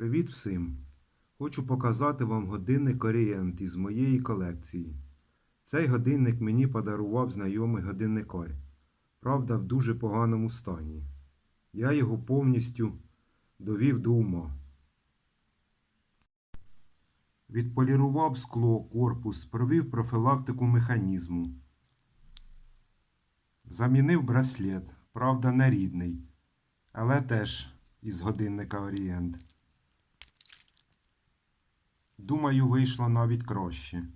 Привіт всім! Хочу показати вам годинник Orient із моєї колекції. Цей годинник мені подарував знайомий годинникар. Правда, в дуже поганому стані. Я його повністю довів до ума. Відполірував скло, корпус, провів профілактику механізму. Замінив браслет, правда, не рідний, але теж із годинника Orient. Думаю, вийшло навіть краще.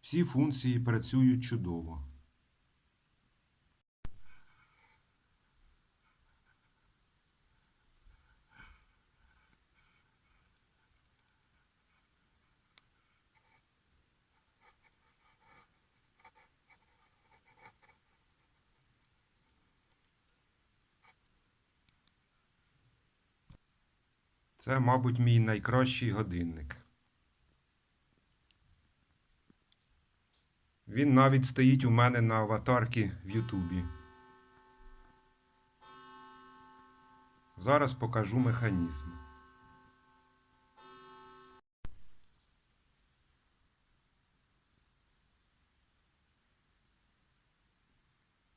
Всі функції працюють чудово. Це, мабуть, мій найкращий годинник. Він навіть стоїть у мене на аватарці в Ютубі. Зараз покажу механізм.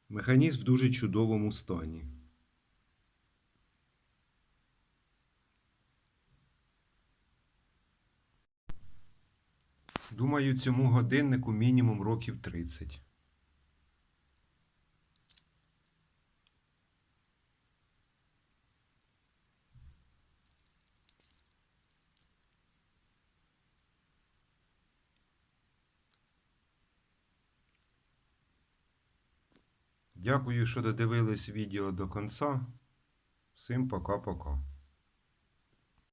Механізм в дуже чудовому стані. Думаю, цьому годиннику мінімум років 30. Дякую, що додивились відео до кінця. Всім пока-пока.